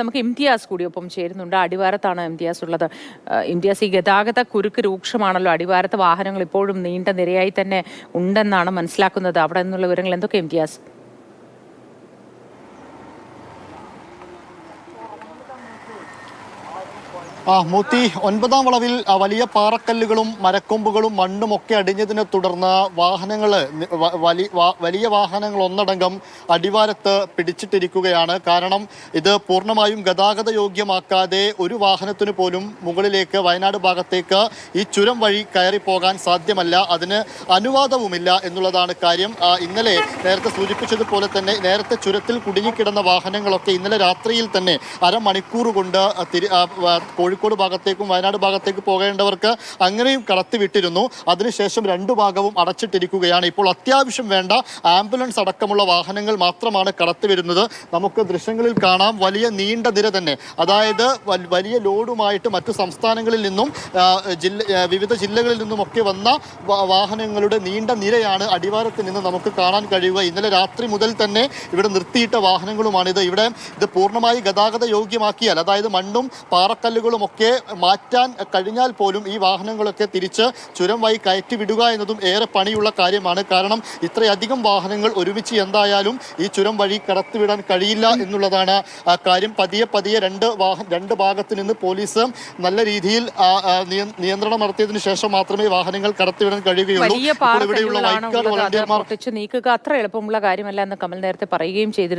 നമുക്ക് ഇംതിയാസ് കൂടി ഒപ്പം ചേരുന്നുണ്ട്. അടിവാരത്താണ് ഇംതിയാസ് ഉള്ളത്. ഇംതിയാസ് ഈ ഗതാഗത കുരുക്ക് രൂക്ഷമാണല്ലോ. അടിവാരത്തെ വാഹനങ്ങൾ ഇപ്പോഴും നീണ്ട നിരയായി തന്നെ ഉണ്ടെന്നാണ് മനസ്സിലാക്കുന്നത്. അവിടെ നിന്നുള്ള വിവരങ്ങൾ എന്തൊക്കെ ഇംതിയാസ്? മൂത്തി ഒൻപതാം വളവിൽ വലിയ പാറക്കല്ലുകളും മരക്കൊമ്പുകളും മണ്ണും ഒക്കെ അടിഞ്ഞതിനെ തുടർന്ന് വാഹനങ്ങൾ വലിയ വാഹനങ്ങൾ ഒന്നടങ്കം അടിവാരത്ത് പിടിച്ചിട്ടിരിക്കുകയാണ്. കാരണം ഇത് പൂർണമായും ഗതാഗത യോഗ്യമാക്കാതെ ഒരു വാഹനത്തിന് പോലും മുകളിലേക്ക് വയനാട് ഭാഗത്തേക്ക് ഈ ചുരം വഴി കയറി പോകാൻ സാധ്യമല്ല. അതിന് അനുവാദവുമില്ല എന്നുള്ളതാണ് കാര്യം. ഇന്നലെ നേരത്തെ സൂചിപ്പിച്ചതുപോലെ തന്നെ നേരത്തെ ചുരത്തിൽ കുടുങ്ങിക്കിടന്ന വാഹനങ്ങളൊക്കെ ഇന്നലെ രാത്രിയിൽ തന്നെ അരമണിക്കൂർ കൊണ്ട് തിരി കോഴിക്കോട് ഭാഗത്തേക്കും വയനാട് ഭാഗത്തേക്ക് പോകേണ്ടവർക്ക് അങ്ങനെയും കടത്തിവിട്ടിരുന്നു അതിനുശേഷം രണ്ടു ഭാഗവും അടച്ചിട്ടിരിക്കുകയാണ്. ഇപ്പോൾ അത്യാവശ്യം വേണ്ട ആംബുലൻസ് അടക്കമുള്ള വാഹനങ്ങൾ മാത്രമാണ് കടത്തിവരുന്നത് നമുക്ക് ദൃശ്യങ്ങളിൽ കാണാം. വലിയ നീണ്ട നിര തന്നെ. അതായത് വലിയ ലോഡുമായിട്ട് മറ്റു സംസ്ഥാനങ്ങളിൽ നിന്നും ജില്ല വിവിധ ജില്ലകളിൽ നിന്നുമൊക്കെ വന്ന വാഹനങ്ങളുടെ നീണ്ട നിരയാണ് അടിവാരത്തിൽ നിന്ന് നമുക്ക് കാണാൻ കഴിയുക. ഇന്നലെ രാത്രി മുതൽ തന്നെ ഇവിടെ നിർത്തിയിട്ട വാഹനങ്ങളുമാണിത്. ഇവിടെ ഇത് പൂർണമായി ഗതാഗത യോഗ്യമാക്കിയാൽ അതായത് മണ്ണും പാറക്കല്ലുകളും ഒക്കെ മാറ്റാൻ കഴിഞ്ഞാൽ പോലും ഈ വാഹനങ്ങളൊക്കെ തിരിച്ച് ചുരം വഴി കയറ്റി വിടുക എന്നതും ഏറെ പണിയുള്ള കാര്യമാണ്. കാരണം ഇത്രയധികം വാഹനങ്ങൾ ഒരുമിച്ച് എന്തായാലും ഈ ചുരം വഴി കടത്തിവിടാൻ കഴിയില്ല എന്നുള്ളതാണ് കാര്യം. പതിയെ പതിയെ രണ്ട് വാഹന രണ്ട് ഭാഗത്ത് നിന്ന് പോലീസ് നല്ല രീതിയിൽ നിയന്ത്രണം നടത്തിയതിനു ശേഷം മാത്രമേ വാഹനങ്ങൾ കടത്തിവിടാൻ കഴിയുകയുള്ളൂ. ഇവിടെയുള്ള ഉള്ളത്. വളണ്ടിയർമാർ നീക്കുക അത്ര എളുപ്പമുള്ള കാര്യമല്ല എന്ന് കമൽ നേരത്തെ പറയുകയും ചെയ്തിരുന്നു.